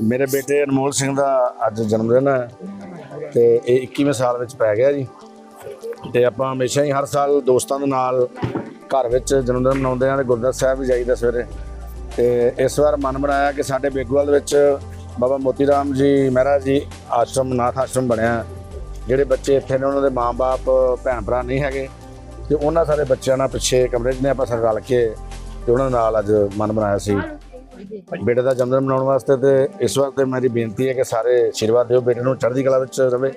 ਮੇਰੇ ਬੇਟੇ ਅਨਮੋਲ ਸਿੰਘ ਦਾ ਅੱਜ ਜਨਮ ਦਿਨ ਹੈ ਤੇ ਇਹ 21ਵੇਂ ਸਾਲ ਵਿੱਚ ਪੈ ਗਿਆ ਜੀ। ਤੇ ਆਪਾਂ ਹਮੇਸ਼ਾ ਹੀ ਹਰ ਸਾਲ ਦੋਸਤਾਂ ਦੇ ਨਾਲ ਘਰ ਵਿੱਚ ਜਨਮ ਦਿਨ ਮਨਾਉਂਦੇ ਹਾਂ ਤੇ ਗੁਰਦੁਆਰਾ ਸਾਹਿਬ ਵੀ ਜਾਈਦਾ ਸਵੇਰੇ। ਤੇ ਇਸ ਵਾਰ ਮਨ ਬਣਾਇਆ ਕਿ ਸਾਡੇ ਬੇਗੂਵਾਲ ਦੇ ਵਿੱਚ ਬਾਬਾ ਮੋਤੀ ਰਾਮ ਜੀ ਮਹਾਰਾਜ ਜੀ ਆਸ਼ਰਮ, ਨਾਥ ਆਸ਼ਰਮ ਬਣਿਆ। ਜਿਹੜੇ ਬੱਚੇ ਇੱਥੇ ਨੇ, ਉਹਨਾਂ ਦੇ ਮਾਪੇ ਭੈਣ ਭਰਾ ਨਹੀਂ ਹੈਗੇ। ਤੇ ਉਹਨਾਂ ਸਾਰੇ ਬੱਚਿਆਂ ਨਾਲ ਪਿੱਛੇ ਕਮਰੇ 'ਚ ਨੇ, ਆਪਾਂ ਸਾਰੇ ਰਲ ਕੇ ਤੇ ਉਹਨਾਂ ਨਾਲ ਅੱਜ ਮਨ ਬਣਾਇਆ ਸੀ। ਬੇਟੇ ਦਾ ਜਨਮ ਦਿਨ ਮਨਾਉਣ ਵਾਸਤੇ ਤੇ ਇਸ ਵਾਰ ਤੇ ਮੇਰੀ ਬੇਨਤੀ ਹੈ ਕਿ ਸਾਰੇ ਆਸ਼ੀਰਵਾਦ ਦਿਓ ਬੇਟੇ ਨੂੰ ਚੜ੍ਹਦੀ ਕਲਾ ਵਿੱਚ ਰਵੇ।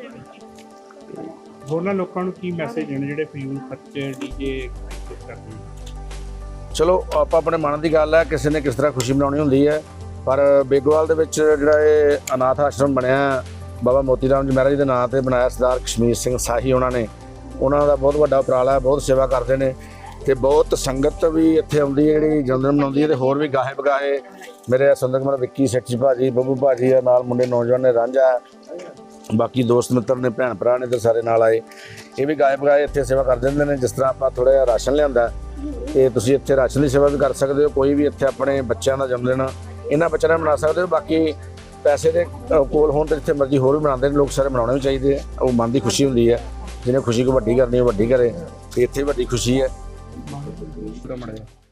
ਹੋਰਨਾਂ ਲੋਕਾਂ ਨੂੰ ਕੀ ਮੈਸੇਜ ਦੇਣ ਜਿਹੜੇ ਫਿਊਲ ਖਰਚੇ ਡੀਜੇ ਕਰਦੇ? ਚਲੋ ਆਪਾਂ ਆਪਣੇ ਮਨ ਦੀ ਗੱਲ ਹੈ ਕਿਸੇ ਨੇ ਕਿਸ ਤਰ੍ਹਾਂ ਖੁਸ਼ੀ ਮਨਾਉਣੀ ਹੁੰਦੀ ਹੈ ਪਰ ਬੇਗੋਵਾਲ ਦੇ ਵਿੱਚ ਜਿਹੜਾ ਇਹ ਅਨਾਥ ਆਸ਼ਰਮ ਬਣਿਆ ਬਾਬਾ ਮੋਤੀ ਰਾਮ ਜੀ ਮਹਾਰਾਜ ਜੀ ਦੇ ਨਾਂ ਤੇ ਬਣਾਇਆ ਸਰਦਾਰ ਕਸ਼ਮੀਰ ਸਿੰਘ ਸਾਹੀ ਉਹਨਾਂ ਨੇ। ਉਹਨਾਂ ਦਾ ਬਹੁਤ ਵੱਡਾ ਉਪਰਾਲਾ ਹੈ ਬਹੁਤ ਸੇਵਾ ਕਰਦੇ ਨੇ। ਤੇ ਬਹੁਤ ਸੰਗਤ ਵੀ ਇੱਥੇ ਆਉਂਦੀ ਹੈ, ਜਿਹੜੀ ਜਨਮ ਦਿਨ ਮਨਾਉਂਦੀ ਹੈ ਤੇ ਹੋਰ ਵੀ ਗਾਹੇ ਬਗਾਹੇ। ਮੇਰੇ ਸੁੰਦਰ ਕੁਮਾਰ ਵਿੱਕੀ ਸੈਠੀ ਭਾਜੀ, ਬੱਬੂ ਭਾਜੀ ਆ, ਨਾਲ ਮੁੰਡੇ ਨੌਜਵਾਨ ਨੇ ਰਾਂਝਾ। ਬਾਕੀ ਦੋਸਤ ਮਿੱਤਰ ਨੇ, ਭੈਣ ਭਰਾ ਨੇ ਤੇ ਸਾਰੇ ਨਾਲ ਆਏ। ਇਹ ਵੀ ਗਾਇਬ ਗਾਏ ਇੱਥੇ ਸੇਵਾ ਕਰ ਦਿੰਦੇ ਨੇ, ਜਿਸ ਤਰ੍ਹਾਂ ਆਪਾਂ ਥੋੜਾ ਜਿਹਾ ਰਾਸ਼ਨ ਲਿਆਂਦਾ। ਤੇ ਤੁਸੀਂ ਇੱਥੇ ਰਾਸ਼ਨ ਦੀ ਸੇਵਾ ਵੀ ਕਰ ਸਕਦੇ ਹੋ, ਕੋਈ ਵੀ ਇੱਥੇ ਆਪਣੇ ਬੱਚਿਆਂ ਦਾ ਜਨਮ ਦਿਨ, ਇਹਨਾਂ ਬੱਚਿਆਂ ਨਾਲ ਮਨਾ ਸਕਦੇ ਹੋ। ਬਾਕੀ ਪੈਸੇ ਦੇ ਕੋਲ ਹੋਣ ਤੇ ਜਿੱਥੇ ਮਰਜ਼ੀ ਹੋਰ ਵੀ ਮਨਾਉਂਦੇ ਨੇ, ਲੋਕ ਸਾਰੇ ਮਨਾਉਣੇ ਵੀ ਚਾਹੀਦੇ ਆ। ਉਹ ਮਨ ਦੀ ਖੁਸ਼ੀ ਹੁੰਦੀ ਹੈ। ਜਿਹਨੇ ਖੁਸ਼ੀ ਕੋ ਵੱਡੀ ਕਰਨੀ, ਉਹ ਵੱਡੀ ਕਰੇ। ਤੇ ਇੱਥੇ ਵੱਡੀ ਖੁਸ਼ੀ ਹੈ।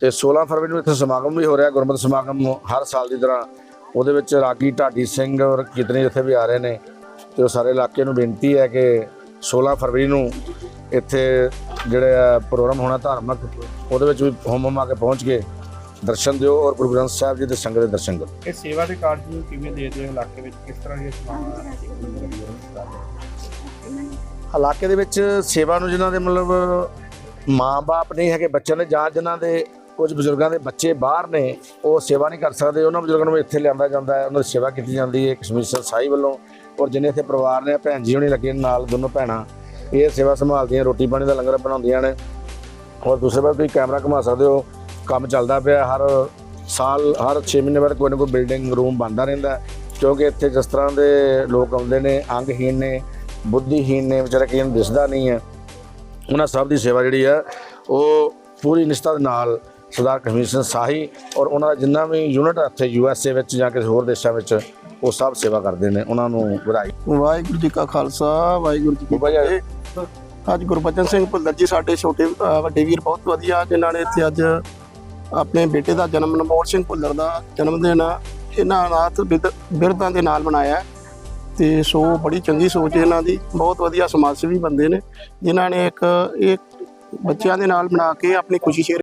ਤੇ 16 ਫਰਵਰੀ ਨੂੰ ਇੱਥੇ ਸਮਾਗਮ ਵੀ ਹੋ ਰਿਹਾ ਗੁਰਮਤਿ ਸਮਾਗਮ ਹਰ ਸਾਲ ਦੀ ਤਰ੍ਹਾਂ। ਉਹਦੇ ਵਿੱਚ ਰਾਗੀ ਢਾਡੀ ਸਿੰਘ ਔਰ ਕਿਤਨੇ ਜਿੱਥੇ ਵੀ ਆ ਰਹੇ ਨੇ। ਤੇ ਉਹ ਸਾਰੇ ਇਲਾਕੇ ਨੂੰ ਬੇਨਤੀ ਹੈ ਕਿ 16 ਫਰਵਰੀ ਨੂੰ ਇੱਥੇ ਜਿਹੜੇ ਆ ਪ੍ਰੋਗਰਾਮ ਹੋਣਾ ਧਾਰਮਿਕ ਉਹਦੇ ਵਿੱਚ ਵੀ ਹੋਮ ਹੋਮ ਆ ਕੇ ਪਹੁੰਚ ਕੇ ਦਰਸ਼ਨ ਦਿਓ ਔਰ ਗੁਰੂ ਗ੍ਰੰਥ ਸਾਹਿਬ ਜੀ ਦੇ ਸੰਗਤ ਦੇ ਦਰਸ਼ਨ ਕਰੋ। ਇਹ ਸੇਵਾ ਦੇ ਕਾਰਜ ਨੂੰ ਕਿਵੇਂ ਦੇਖਦੇ ਹੋ ਇਲਾਕੇ ਵਿੱਚ? ਕਿਸ ਤਰ੍ਹਾਂ ਦੀਆਂ ਸੇਵਾਵਾਂ ਇਲਾਕੇ ਦੇ ਵਿੱਚ ਸੇਵਾ ਨੂੰ ਜਿਨ੍ਹਾਂ ਦੇ ਮਤਲਬ ਮਾਂ-ਬਾਪ ਨਹੀਂ ਹੈਗੇ, ਬੱਚਿਆਂ ਦੇ ਜਾਂ ਜਿਨ੍ਹਾਂ ਦੇ ਕੁਝ ਬਜ਼ੁਰਗਾਂ ਦੇ ਬੱਚੇ ਬਾਹਰ ਨੇ, ਉਹ ਸੇਵਾ ਨਹੀਂ ਕਰ ਸਕਦੇ। ਉਹਨਾਂ ਬਜ਼ੁਰਗਾਂ ਨੂੰ ਇੱਥੇ ਲਿਆਂਦਾ ਜਾਂਦਾ ਹੈ, ਉਹਨਾਂ ਦੀ ਸੇਵਾ ਕੀਤੀ ਜਾਂਦੀ ਹੈ ਕਸ਼ਮੀਰ ਸਰ ਸਾਈ ਵੱਲੋਂ। ਔਰ ਜਿੰਨੇ ਇੱਥੇ ਪਰਿਵਾਰ ਨੇ, ਭੈਣ ਜੀ ਹੋਣੀ ਲੱਗੇ ਨਾਲ, ਦੋਨੋਂ ਭੈਣਾਂ, ਇਹ ਸੇਵਾ ਸੰਭਾਲਦੀਆਂ, ਰੋਟੀ ਪਾਣੀ ਦਾ ਲੰਗਰ ਬਣਾਉਂਦੀਆਂ ਨੇ। ਔਰ ਦੂਸਰੇ ਪਾਸੇ ਤੁਸੀਂ ਕੈਮਰਾ ਘੁਮਾ ਸਕਦੇ ਹੋ, ਕੰਮ ਚੱਲਦਾ ਪਿਆ ਹਰ ਸਾਲ, ਹਰ 6 ਮਹੀਨੇ ਬਾਅਦ ਕੋਈ ਨਾ ਕੋਈ ਬਿਲਡਿੰਗ ਰੂਮ ਬਣਦਾ ਰਹਿੰਦਾ ਕਿਉਂਕਿ ਇੱਥੇ ਜਿਸ ਤਰ੍ਹਾਂ ਦੇ ਲੋਕ ਆਉਂਦੇ ਨੇ, ਅੰਗਹੀਣ ਨੇ, ਬੁੱਧੀਹੀਣ ਨੇ, ਵਿਚਾਰਾ ਕਿਸੇ ਨੂੰ ਦਿਸਦਾ ਨਹੀਂ ਹੈ। ਉਹਨਾਂ ਸਭ ਦੀ ਸੇਵਾ ਜਿਹੜੀ ਹੈ ਉਹ ਪੂਰੀ ਨਿਸ਼ਠਾ ਦੇ ਨਾਲ ਸਰਦਾਰ ਕਸ਼ਮੀਰ ਸਿੰਘ ਸਾਹੀ ਔਰ ਉਹਨਾਂ ਦਾ ਜਿੰਨਾ ਵੀ ਯੂਨਿਟ ਇੱਥੇ ਯੂ ਐਸ ਏ ਵਿੱਚ ਜਾਂ ਕਿਸੇ ਹੋਰ ਦੇਸ਼ਾਂ ਵਿੱਚ ਉਹ ਸਭ ਸੇਵਾ ਕਰਦੇ ਨੇ ਉਹਨਾਂ ਨੂੰ ਵਧਾਈ। ਵਾਹਿਗੁਰੂ ਜੀ ਕਾ ਖਾਲਸਾ ਵਾਹਿਗੁਰੂ ਜੀ ਕੀ ਫਤਿਹ। ਅੱਜ ਗੁਰਬਚਨ ਸਿੰਘ ਭੁੱਲਰ ਜੀ ਸਾਡੇ ਛੋਟੇ ਵੱਡੇ ਵੀਰ ਬਹੁਤ ਵਧੀਆ ਜਿਨ੍ਹਾਂ ਨੇ ਇੱਥੇ ਅੱਜ ਆਪਣੇ ਬੇਟੇ ਦਾ ਜਨਮ ਨਮੋਰ ਸਿੰਘ ਭੁੱਲਰ ਦਾ ਜਨਮ ਦਿਨ ਇਹਨਾਂ ਅਨਾਥ ਬਿਰਧ- ਬਿਰਧਾਂ ਦੇ ਨਾਲ ਮਨਾਇਆ। ਤੇ ਸੋ ਬੜੀ ਚੰਗੀ ਸੋਚ ਹੈ ਇਹਨਾਂ ਦੀ। ਬਹੁਤ ਵਧੀਆ ਸਮਾਜ ਸੇਵੀ ਬੰਦੇ ਨੇ। ਜਿਨ੍ਹਾਂ ਨੇ ਇੱਕ ਇਹ ਬੱਚਿਆਂ ਦੇ ਨਾਲ ਬਣਾ ਕੇ ਆਪਣੀ ਖੁਸ਼ੀ ਸ਼ੇਅਰ